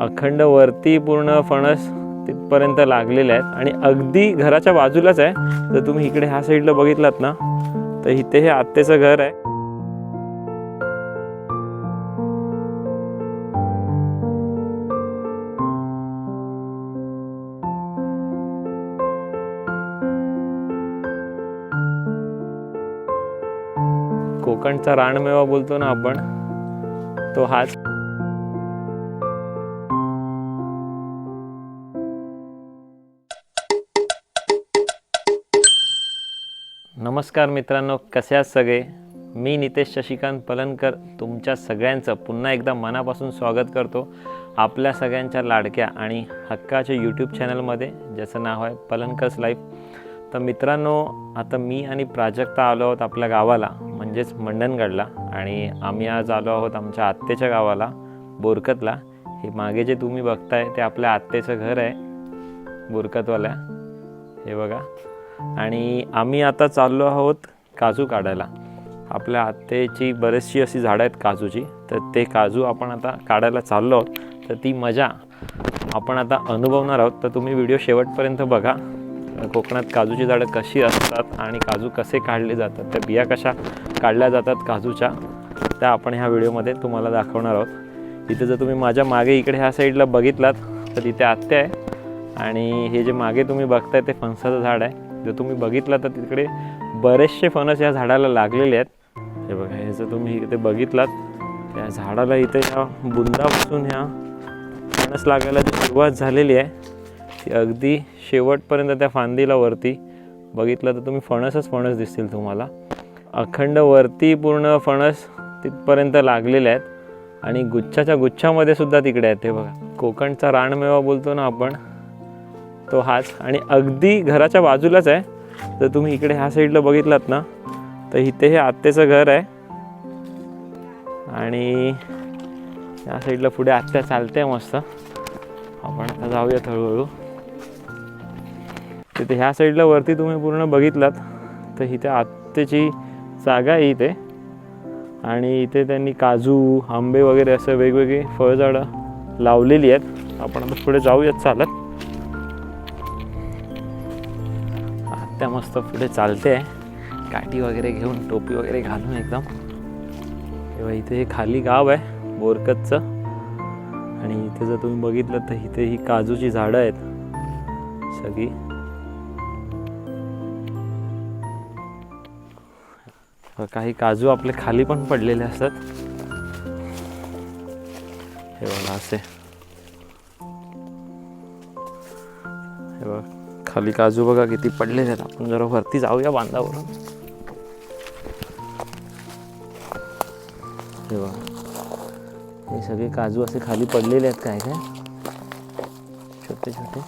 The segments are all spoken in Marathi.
अखंड वरती पूर्ण फणस तिथपर्यंत लागलेले आहेत. आणि अगदी घराच्या बाजूलाच आहे. जर तुम्ही इकडे ह्या साईडला बघितलात ना तर इथे हे आत्तेचं घर आहे. कोकणचा रानमेवा बोलतो ना आपण तो हाच नमस्कार मित्रांनो कसे आहात सगळे? मी नितेश शशिकांत पलनकर तुमच्या सगळ्यांचं पुन्हा एकदा मनापासून स्वागत करतो आपल्या सगळ्यांच्या लाडक्या आणि हक्काच्या यूट्यूब चॅनलमध्ये ज्याचं नाव आहे पलनकर्स लाईफ. तर मित्रांनो आता मी आणि प्राजक्ता आलो आहोत आपल्या गावाला म्हणजेच मंडणगडला. आणि आम्ही आज आलो आहोत आमच्या आत्तेच्या गावाला बोरकतला. हे मागे जे तुम्ही बघताय ते आपल्या आत्तेचं घर आहे बोरकतवाल्या. हे बघा. आणि आम्ही आता चाललो आहोत काजू काढायला. आपल्या आत्तेची बरीचशी अशी झाडं आहेत काजूची. तर ते काजू आपण आता काढायला चाललो आहोत. तर ती मजा आपण आता अनुभवणार आहोत. तर तुम्ही व्हिडिओ शेवटपर्यंत बघा. कोकणात काजूची झाडं कशी असतात आणि काजू कसे काढले जातात. त्या बिया कशा काढल्या जातात काजूच्या त्या आपण ह्या व्हिडिओमध्ये तुम्हाला दाखवणार आहोत. इथे जर तुम्ही माझ्या मागे इकडे ह्या साईडला बघितलात तर तिथे आत्या आहे. आणि हे जे मागे तुम्ही बघताय ते फणसाचं झाड आहे. जर तुम्ही बघितला तर तिकडे बरेचसे फणस या झाडाला लागलेले आहेत. हे बघा हे जर तुम्ही इथे बघितलात त्या झाडाला इथे ह्या बुंदापासून ह्या फणस लागायला जी सुरुवात झालेली आहे ती अगदी शेवटपर्यंत त्या फांदीला वरती बघितलं तर तुम्ही फणसच फणस दिसतील तुम्हाला. अखंड वरती पूर्ण फणस तिथपर्यंत लागलेले आहेत आणि गुच्छाच्या गुच्छामध्ये सुद्धा तिकडे आहेत. ते बघा कोकणचा रानमेवा बोलतो ना आपण तो हाच. आणि अगदी घराच्या बाजूलाच आहे. जर तुम्ही इकडे ह्या साईडला बघितलात ना तर इथे हे आत्तेचं घर आहे. आणि या साईडला पुढे आत्या चालते मस्त. आपण आता जाऊयात हळूहळू तिथे ह्या साईडला वरती तुम्ही पूर्ण बघितलात तर इथे आत्तेची जागा आहे इथे. आणि इथे त्यांनी काजू आंबे वगैरे असं वेगवेगळी फळझाडं लावलेली आहेत. आपण आता पुढे जाऊयात चालत. आत्या मस्त पुढे चालते काठी वगैरे घेऊन टोपी वगैरे घालून एकदम. तेव्हा इथे हे खाली गाव आहे बोरकतचं. आणि इथे जर तुम्ही बघितलं तर इथे ही काजूची झाडं आहेत. सगळी. काही काजू आपले खाली पण पडलेले असतात. हे बघा असे. खाली काजू बघा किती पडलेले आहेत. आपण जरा वरती जाऊया बांधावरून हे बघा. हे सगळे काजू असे खाली पडलेले आहेत काय काय? छोटे छोटे.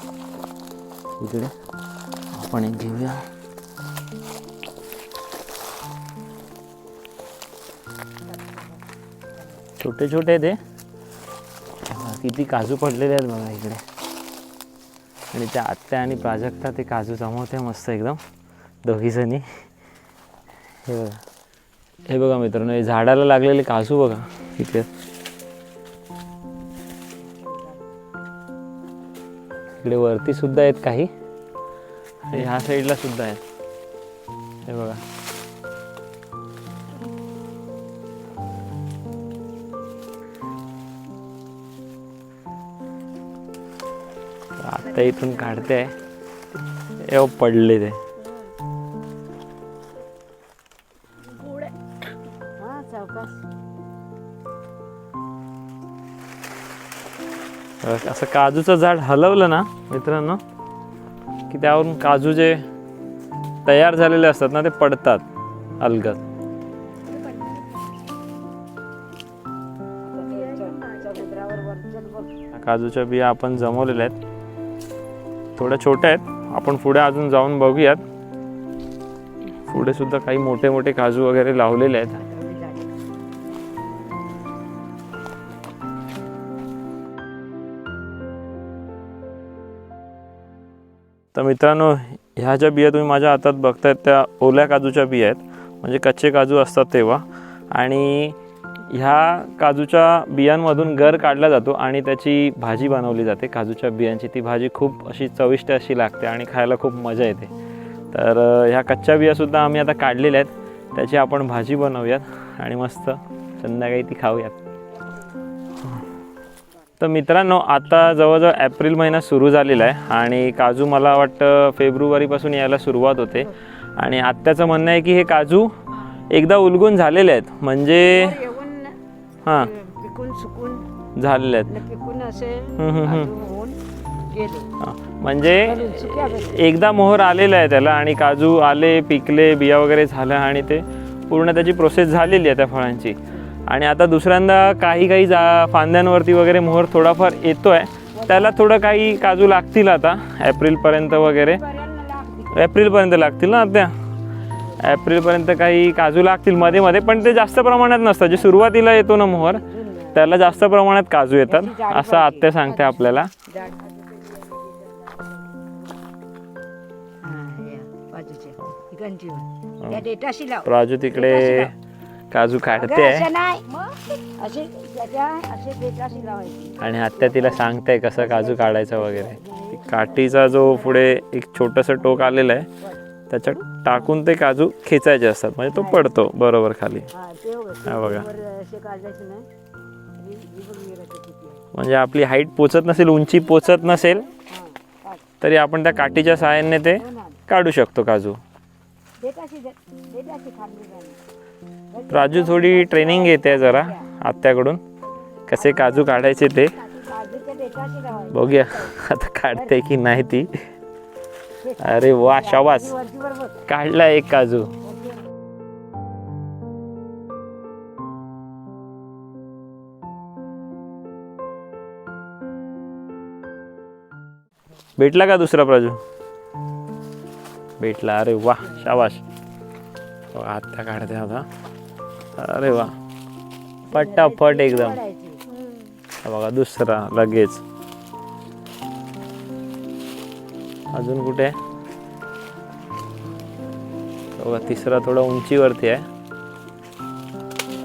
इकडे आपण एक घेऊया. छोटे छोटे ते किती काजू पडलेले आहेत बघा इकडे. आणि त्या आत्या आणि प्राजक्ता ते काजू जमवते मस्त एकदम दोघीजणी हे बघा. हे बघा मित्रांनो हे झाडाला लागलेले काजू बघा इथे. इकडे वरती सुद्धा आहेत काही. आणि ह्या साईडला सुद्धा आहेत. हे बघा. आता इथून काढते. एव पडले ते. असं काजूचं झाड हलवलं ना मित्रांनो की त्यावरून काजू जे तयार झालेले असतात ना ते पडतात अलगद. काजूच्या बिया आपण जमवलेल्या आहेत. थोड्या छोट्या आहेत. आपण पुढे अजून जाऊन बघूयात. पुढे सुद्धा काही मोठे मोठे काजू वगैरे लावलेले आहेत. तर मित्रांनो ह्या ज्या बिया तुम्ही माझ्या हातात बघतायत त्या ओल्या काजूच्या बिया आहेत. म्हणजे कच्चे काजू असतात तेव्हा. आणि ह्या काजूच्या बियांमधून गर काढला जातो आणि त्याची भाजी बनवली जाते. काजूच्या बियांची ती भाजी खूप अशी चविष्ट अशी लागते आणि खायला खूप मजा येते. तर ह्या कच्च्या बियासुद्धा आम्ही आता काढलेल्या आहेत. त्याची आपण भाजी बनवूयात आणि मस्त संध्याकाळी ती खाऊयात. तर मित्रांनो आता जवळजवळ एप्रिल महिना सुरू झालेला आहे आणि काजू मला वाटतं फेब्रुवारीपासून यायला सुरुवात होते. आणि आत्याचं म्हणणं आहे की हे काजू एकदा उलगून झालेले आहेत. म्हणजे हां. पिकून सुकून झालेले आहेत. पिकून असे होऊन हां, म्हणजे. एकदा मोहर आलेला आहे त्याला आणि काजू आले पिकले बिया वगैरे झालं आणि ते पूर्ण त्याची प्रोसेस झालेली आहे त्या फळांची. आणि आता दुसऱ्यांदा काही काही जा फांद्यांवरती वगैरे मोहर थोडाफार येतो आहे त्याला थोडं काही काजू लागतील आता एप्रिलपर्यंत वगैरे. एप्रिलपर्यंत लागतील. ना त्या एप्रिलपर्यंत काही काजू लागतील मध्ये मध्ये पण ते जास्त प्रमाणात नसतं जे सुरुवातीला येतो ना मोहर. त्याला जास्त प्रमाणात काजू येतात असं आत्या सांगते आपल्याला. हा, राजू तिकडे काजू काढते. आणि आत्या तिला सांगताय कसं काजू काढायचं वगैरे. काठीचा जो पुढे एक छोटंसं टोक आलेलं आहे त्याच्यात टाकून ते काजू खेचायचे असतात म्हणजे तो पडतो बरोबर खाली हा हो, बघा. म्हणजे आपली हाईट पोचत नसेल उंची पोचत नसेल. तरी आपण त्या काठीच्या सहाय्याने ते हो. काढू शकतो काजू. राजू थोडी ट्रेनिंग घेते जरा आत्याकडून कसे काजू काढायचे ते. बघूया आता काढते की नाही ती अरे वा शाबास. काढला एक काजू. भेटला का दुसरा प्राजू? भेटला. अरे वा शाबाश आत्ता काढते आता. अरे वा. पटापट एकदम. बघा दुसरा लगेच. अजून कुठे? आहे? बघा तिसरा थोडा उंचीवरती आहे.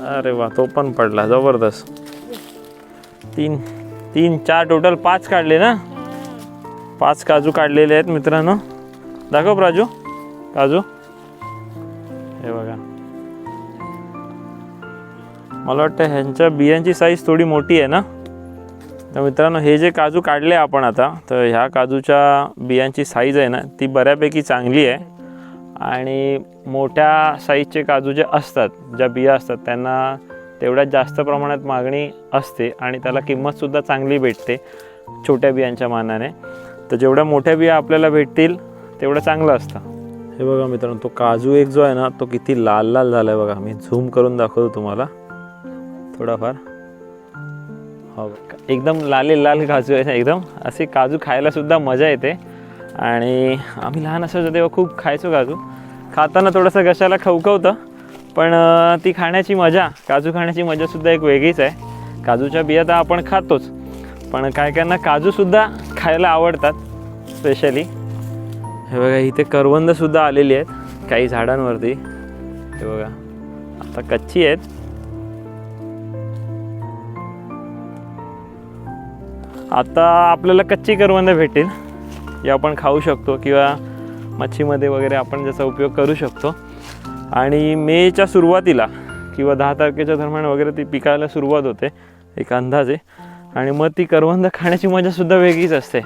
अरे वा तो पण पडला जबरदस्त. तीन तीन चार टोटल पाच काढले ना? पाच काजू काढलेले आहेत मित्रांनो. दाखव राजू काजू. हे बघा. मला वाटतं ह्यांच्या बियांची साईज थोडी मोठी आहे ना? तर मित्रांनो हे जे काजू काढले आपण आता तर ह्या काजूच्या बियांची साईज आहे ना ती बऱ्यापैकी चांगली आहे. आणि मोठ्या साईजचे काजू जे असतात ज्या बिया असतात त्यांना तेवढ्यात जास्त प्रमाणात मागणी असते आणि त्याला किंमतसुद्धा चांगली भेटते छोट्या बियांच्या मानाने. तर जेवढ्या मोठ्या बिया आपल्याला भेटतील तेवढं चांगलं असतं. हे बघा मित्रांनो तो काजू एक जो आहे ना तो किती लाल लाल झाला आहे बघा. मी झूम करून दाखवतो तुम्हाला. थोडाफार. हो एकदम लाले लाल काजू आहे एकदम. असे काजू खायलासुद्धा मजा येते. आणि आम्ही लहान असायचो तेव्हा खूप खायचो काजू. खाताना थोडंसं घशाला खवखवतं. पण ती खाण्याची मजा काजू खाण्याची मजासुद्धा एक वेगळीच आहे. काजूच्या बिया तर आपण खातोच. पण काय काहींना काजूसुद्धा खायला आवडतात स्पेशली हे बघा इथे करवंदसुद्धा आलेली आहेत काही झाडांवरती. हे बघा आता कच्ची आहेत. आता आपल्याला कच्ची करवंद भेटेल जे आपण खाऊ शकतो किंवा मच्छीमध्ये वगैरे आपण ज्याचा उपयोग करू शकतो. आणि मेच्या सुरुवातीला किंवा दहा तारखेच्या दरम्यान वगैरे ती पिकायला सुरुवात होते एक अंदाजे. आणि मग ती करवंद खाण्याची मजासुद्धा वेगळीच असते.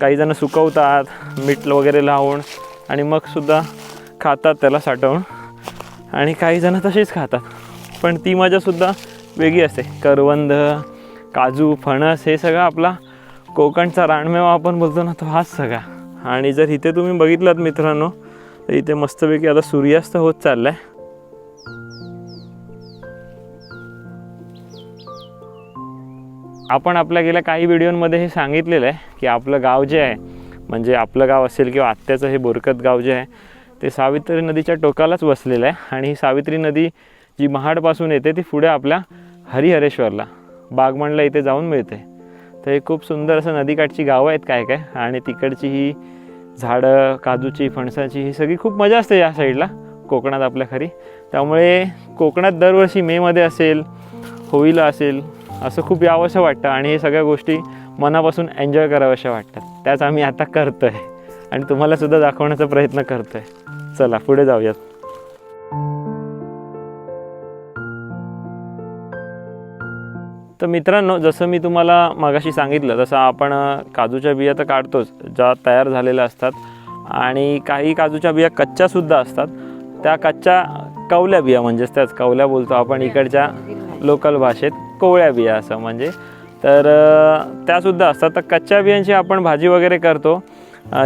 काही जण सुकवतात मीठ वगैरे लावून आणि मग सुद्धा खातात त्याला साठवून. आणि काही जण तशीच खातात. पण ती मजासुद्धा वेगळी असते. करवंद काजू फणस हे सगळं आपला कोकणचा रानमेवा आपण बोलतो ना तो हाच सगळा. आणि जर इथे तुम्ही बघितलात मित्रांनो तर इथे मस्तपैकी आता सूर्यास्त होत चाललाय. आपण आपल्या गेल्या काही व्हिडिओंमध्ये हे सांगितलेलं आहे की आपलं गाव जे आहे म्हणजे आपलं गाव असेल किंवा आत्याचं हे बोरकत गाव जे आहे ते सावित्री नदीच्या टोकालाच वसलेलं आहे. आणि ही सावित्री नदी जी महाडपासून येते ती पुढे आपल्या हरिहरेश्वरला. बागमणला इथे जाऊन मिळते. तर हे खूप सुंदर असं नदीकाठची गावं आहेत काय काय आणि तिकडची ही झाडं काजूची फणसाची ही सगळी खूप मजा असते या साईडला कोकणात आपल्या खरी. त्यामुळे कोकणात दरवर्षी मेमध्ये असेल होळीला असेल असं खूप यावंसं वाटतं आणि हे सगळ्या गोष्टी मनापासून एन्जॉय कराव्याशा वाटतात. त्याच आम्ही आता करतो आहे आणि तुम्हालासुद्धा दाखवण्याचा प्रयत्न करतो आहे चला पुढे जाऊयात. तर मित्रांनो जसं मी तुम्हाला मागाशी सांगितलं तसं आपण काजूच्या बिया तर काढतोच ज्या तयार झालेल्या असतात. आणि काही काजूच्या बिया कच्च्यासुद्धा असतात. त्या कच्च्या कवल्या बिया म्हणजेच त्याच कवल्या बोलतो आपण इकडच्या लोकल भाषेत कोवळ्या बिया असं म्हणजे. तर त्यासुद्धा असतात. तर कच्च्या बियांची आपण भाजी वगैरे करतो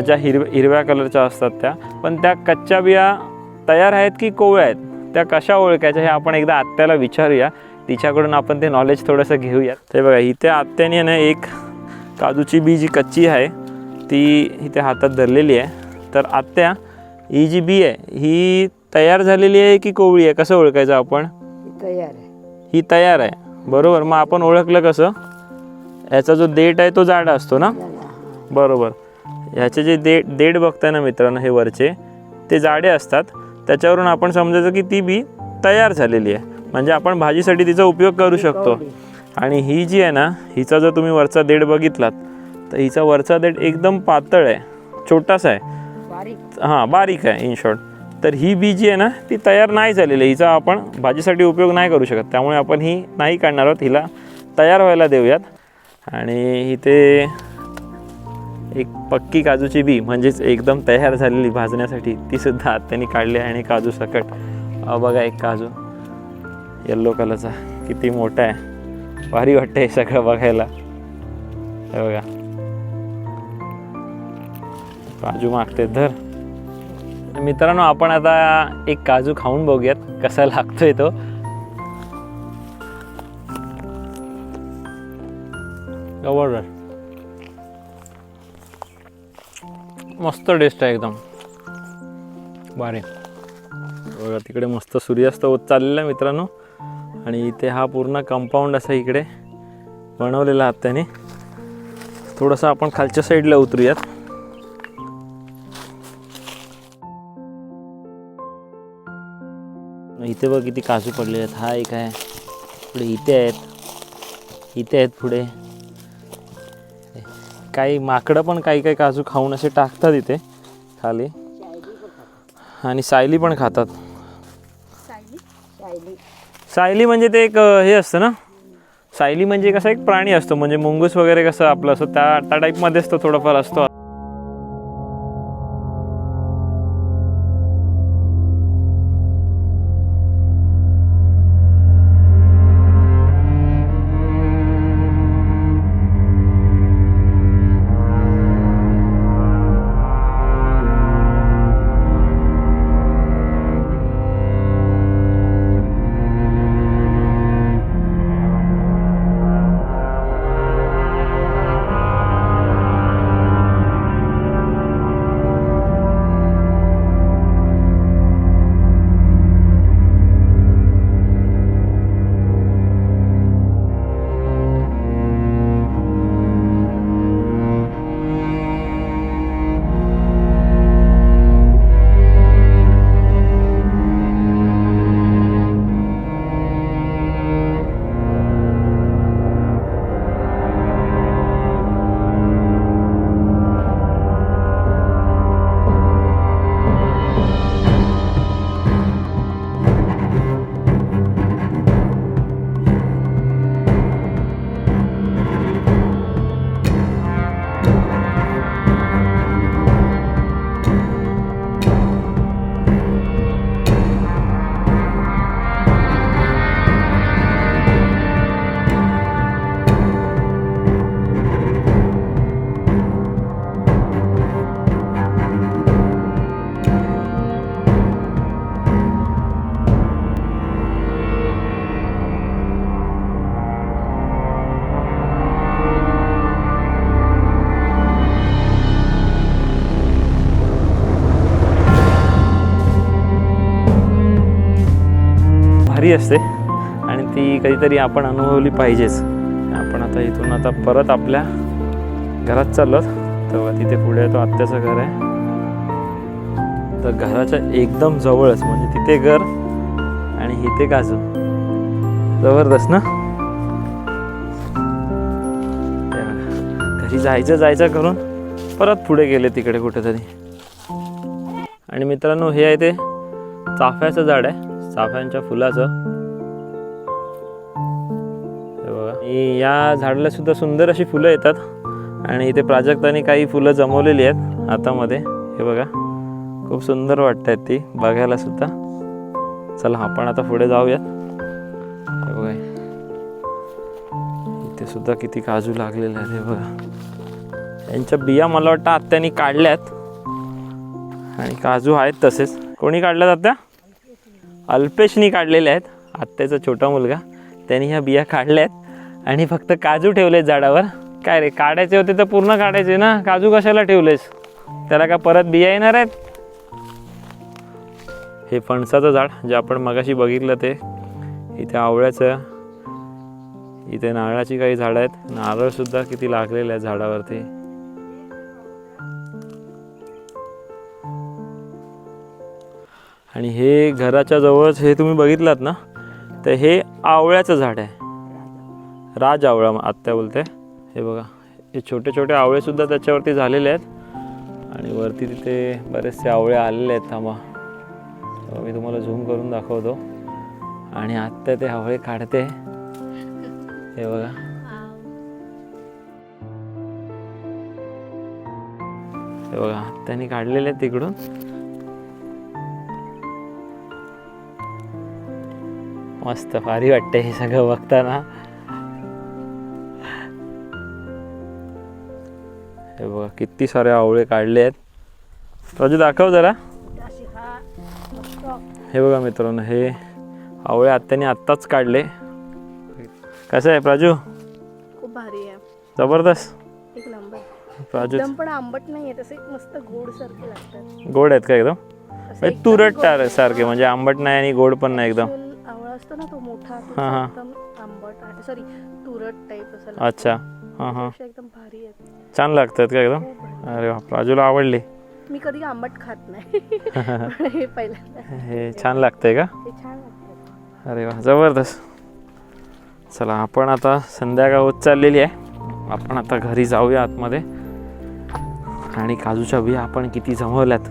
ज्या हिरव्या हिरव्या कलरच्या असतात त्या. पण त्या कच्च्या बिया तयार आहेत की कोवळ्या आहेत? त्या कशा ओळखायच्या हे आपण एकदा आत्याला विचारूया. तिच्याकडून आपण ते नॉलेज थोडंसं घेऊयात. ते बघा इथे आत्याने ना एक काजूची बी जी कच्ची आहे ती इथे हातात धरलेली आहे. तर आत्या ही जी बी आहे ही तयार झालेली आहे की कोवळी आहे? कसं ओळखायचं आपण? तयार आहे. ही तयार आहे. बरोबर मग आपण ओळखलं कसं? याचा जो देठ आहे तो जाडा असतो ना? बरोबर. ह्याचे जे दे देठ बघताय ना मित्रांनो हे वरचे ते जाडे असतात. त्याच्यावरून आपण समजायचं की ती बी तयार झालेली आहे. म्हणजे आपण भाजीसाठी तिचा उपयोग करू शकतो. आणि ही जी आहे ना हिचा जर तुम्ही वरचा देठ बघितलात तर हिचा वरचा देठ एकदम पातळ आहे छोटासा आहे. बारीक. हां बारीक आहे इन शॉर्ट तर ही बी जी आहे ना ती तयार नाही झालेली हिचा आपण भाजीसाठी उपयोग नाही करू शकत. त्यामुळे आपण ही नाही काढणार आहोत. हिला तयार व्हायला देऊयात. आणि इथे एक पक्की काजूची बी म्हणजेच एकदम तयार झालेली भाजण्यासाठी ती सुद्धा आत्याने काढली आहे आणि काजू सकट. बघा एक काजू. येल्लो कलरचा किती मोठा आहे. भारी वाटतं हे सगळं बघायला. हे बघा. काजू मागते धर. मित्रांनो आपण आता एक काजू खाऊन बघूयात कसा लागतोय तो. जबरदस्त मस्त टेस्ट आहे एकदम. भारी. बघा तिकडे मस्त सूर्यास्त होत चाललेला आहे मित्रांनो. आणि इथे हा पूर्ण कंपाऊंड असा इकडे बनवलेला आहात त्याने. थोडंसं आपण खालच्या साईडला उतरूयात. इथे बघ किती काजू पडले आहेत. हा एक आहे. पुढे इथे आहेत. इथे आहेत पुढे. काही माकडं पण काही काही काजू खाऊन असे टाकतात इथे खाली. आणि सायली पण खातात. सायली म्हणजे ते एक हे असतं ना? सायली म्हणजे कसं एक प्राणी असतो. म्हणजे मुंगूस वगैरे कसं आपलं असं त्या त्या टाईपमध्येच तो थोडंफार असतो. भारी असते. आणि ती कधीतरी आपण अनुभवली पाहिजेच. आपण आता इथून आता परत आपल्या घरात चाललो तेव्हा तिथे पुढे तो आत्याचं घर आहे. तर घराच्या एकदम जवळच म्हणजे तिथे घर आणि इथे काजू. जबरदस्त ना? घरी जायचं जायचं करून परत पुढे गेले तिकडे कुठेतरी. आणि मित्रांनो हे आहे ते चाफ्याचं झाड आहे. चाफ्यांच्या फुलाचं. हे बघा. आणि या झाडाला सुद्धा सुंदर अशी फुलं येतात. आणि इथे प्राजक्ताने काही फुलं जमवलेली आहेत हातामध्ये हे बघा. खूप सुंदर वाटत आहेत ती. बघायला सुद्धा. चला आपण आता पुढे जाऊयात. हे बघा. इथे सुद्धा किती काजू लागलेले आहेत. हे बघा. यांच्या बिया मला वाटतं आत्यानी काढल्यात. आणि काजू आहेत तसेच. कोणी काढल्यात आत्या? अल्पेशनी काढलेले आहेत. आत्याचा छोटा मुलगा. त्यांनी ह्या बिया काढल्या आहेत आणि फक्त काजू ठेवलेत झाडावर. काय रे काढायचे होते तर पूर्ण काढायचे ना? काजू कशाला ठेवलेस? त्याला काय परत बिया येणार आहेत? हे फणसाचं झाड जे आपण मगाशी बघितलं ते. इथे आवळ्याचं इथे नारळाची काही झाडं आहेत. नारळसुद्धा किती लागलेले आहेत झाडावरती. आणि हे घराच्या जवळच हे तुम्ही बघितलात ना? तर हे आवळ्याचं झाड आहे. राज आवळा आत्या बोलते हे बघा हे छोटे छोटे आवळेसुद्धा त्याच्यावरती झालेले आहेत. आणि वरती तिथे बरेचसे आवळे आलेले आहेत. थांबा. मी तुम्हाला झूम करून दाखवतो. आणि आत्ता ते आवळे काढते. हे बघा. हे बघा त्यांनी काढलेले आहेत तिकडून. मस्त भारी वाटते हे सगळं बघताना. हे बघा किती सारे आवळे काढले आहेत. राजू दाखव जरा. हे बघा मित्रांनो हे आवळे आत्याने आत्ताच काढले. कसं आहे प्राजू खूप भारी आहे. जबरदस्त. एक नंबर. प्राजू पण आंबट नाहीये तसे मस्त गोड सारखे लागतात. गोड आहेत का एकदम? म्हणजे तुरट सारखे म्हणजे आंबट नाही आणि गोड पण नाही एकदम. असतो ना तो मोठा तो हा, हा. एकदम आंबट आहे. सॉरी तुरट टाईप असं. अच्छा. हां हां. एकदम भारी आहेत छान लागतात का एकदम? खूप भारी. अरे वा प्राजूला आवडली. मी कधी आंबट खात नाही. पण हे पहिल्यांदा. हे छान लागतंय का? हे छान अरे वा जबरदस्त. चला आपण आता संध्याकाळ होत चाललेली आहे. आपण आता घरी जाऊया आतमध्ये. आणि काजूच्या बिया आपण किती जमवल्यात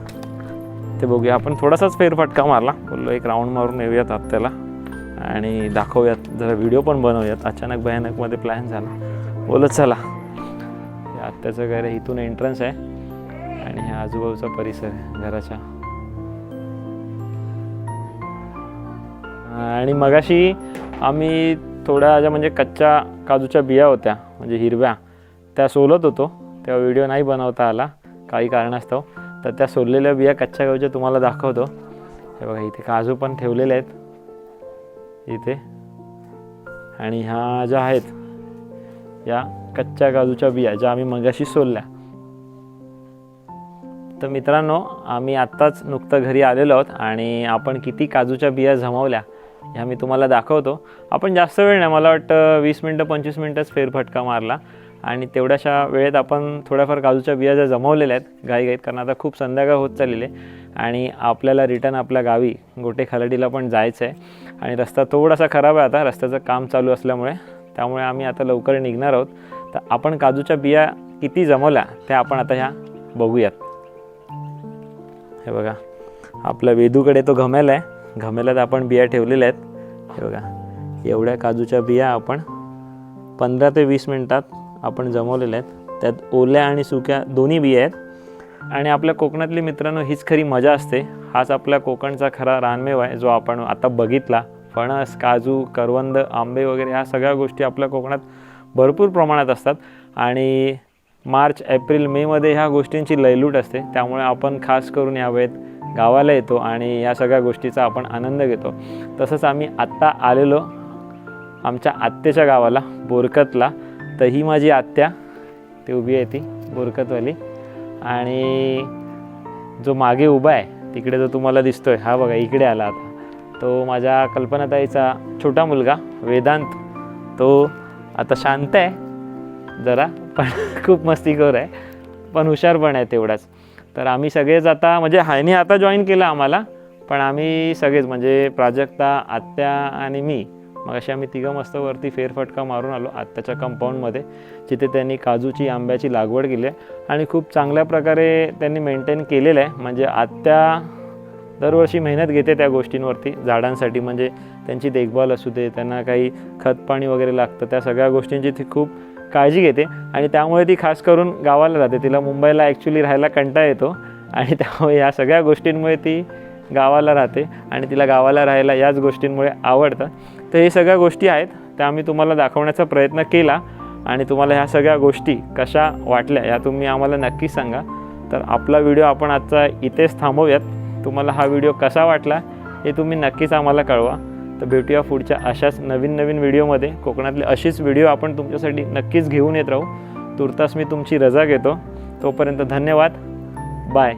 ते बघूया. आपण थोडासाच फेरफटका मारला. बोललो एक राऊंड मारून येऊयात आत्याला. आणि दाखवूयात जरा व्हिडिओ पण बनवूयात. अचानक भयानकमध्ये प्लॅन झाला. बोलत चला. हे आत्याचं घर आहे इथून एंट्रन्स आहे. आणि हे आजूबाजूचा परिसर आहे घराच्या आणि मगाशी आम्ही थोड्या ज्या म्हणजे कच्च्या काजूच्या बिया होत्या म्हणजे हिरव्या त्या सोलत होतो. तेव्हा व्हिडिओ नाही बनवता आला काही कारणास्तव. तर त्या सोललेल्या बिया कच्च्या काजूच्या तुम्हाला दाखवतो. हे बघा इथे काजू पण ठेवलेले आहेत. इथे. आणि ह्या ज्या आहेत या कच्च्या काजूच्या बिया ज्या आम्ही मगाशी सोलल्या. तर मित्रांनो आम्ही आत्ताच नुकतं घरी आलेलो आहोत आणि आपण किती काजूच्या बिया जमवल्या ह्या मी तुम्हाला दाखवतो. आपण जास्त वेळ नाही मला वाटतं वीस मिनटं पंचवीस मिनटंच फेरफटका मारला. आणि तेवढ्याशा वेळेत आपण थोड्याफार काजूच्या बिया ज्या जमवलेल्या आहेत घाईघाईत कारण आता खूप संध्याकाळ होत चाललेली आहे. आणि आपल्याला रिटर्न आपल्या गावी गोटे खालडीला पण जायचं आहे आणि रस्ता थोडासा खराब आहे आता. रस्त्याचं काम चालू असल्यामुळे. त्यामुळे आम्ही आता लवकर निघणार आहोत. तर आपण काजूच्या बिया किती जमवल्या त्या आपण आता ह्या बघूयात. हे बघा. आपल्या वेदूकडे तो घमेला आहे. घमेल्यात आपण बिया ठेवलेल्या आहेत. हे बघा. एवढ्या काजूच्या बिया आपण पंधरा ते वीस मिनटात आपण जमवलेल्या आहेत. त्यात ओल्या आणि सुक्या दोन्ही बिया आहेत. आणि आपल्या कोकणातली मित्रांनो हीच खरी मजा असते. हाच आपल्या कोकणचा खरा रानमेवा आहे जो आपण आता बघितला. फणस काजू करवंद आंबे वगैरे ह्या सगळ्या गोष्टी आपल्या कोकणात भरपूर प्रमाणात असतात. आणि मार्च एप्रिल मेमध्ये ह्या गोष्टींची लयलूट असते. त्यामुळे आपण खास करून या वेळेत गावाला येतो आणि या सगळ्या गोष्टीचा आपण आनंद घेतो. तसंच आम्ही आत्ता आलेलो आमच्या आत्याच्या गावाला बोरकतला. तर ही माझी आत्या ती उभी आहे ती बोरकतवाली. आणि जो मागे उभा आहे तिकडे जो तुम्हाला दिसतोय हा बघा इकडे आला आता. तो माझ्या कल्पनाताईचा छोटा मुलगा वेदांत. तो आता शांत आहे जरा पण खूप मस्तीखोर आहे पण हुशार पण आहे तेवढाच. तर आम्ही सगळेच आता म्हणजे हायने आता जॉईन केलं आम्हाला पण आम्ही सगळेच म्हणजे प्राजक्ता आत्या आणि मी मग अशी आम्ही तिघं मस्त वरती फेरफटका मारून आलो आत्ताच्या कंपाऊंडमध्ये जिथे त्यांनी काजूची आंब्याची लागवड केली आहे आणि खूप चांगल्या प्रकारे त्यांनी मेंटेन केलेलं आहे. म्हणजे आत्या दरवर्षी मेहनत घेते त्या गोष्टींवरती झाडांसाठी. म्हणजे त्यांची देखभाल असू दे त्यांना काही खतपाणी वगैरे लागतं त्या सगळ्या गोष्टींची ती खूप काळजी घेते. आणि त्यामुळे ती खास करून गावाला राहते तिला मुंबईला ॲक्च्युली राहायला कंटाळा येतो. आणि त्यामुळे या सगळ्या गोष्टींमुळे ती गावाला राहते आणि तिला गावाला राहायला याच गोष्टींमुळे आवडतं. तर हे सगळ्या गोष्टी आहेत त्या आम्ही तुम्हाला दाखवण्याचा प्रयत्न केला आणि तुम्हाला ह्या सगळ्या गोष्टी कशा वाटल्या या तुम्ही आम्हाला नक्कीच सांगा. तर आपला व्हिडिओ आपण आजचा इथेच थांबवूयात. तुम्हाला हा व्हिडिओ कसा वाटला हे तुम्ही नक्कीच आम्हाला कळवा. तर भेटूया पुढच्या अशाच नवीन नवीन व्हिडिओमध्ये कोकणातले अशीच व्हिडिओ आपण तुमच्यासाठी नक्कीच घेऊन येत राहू. तुर्तास मी तुमची रजा घेतो. तोपर्यंत धन्यवाद. बाय.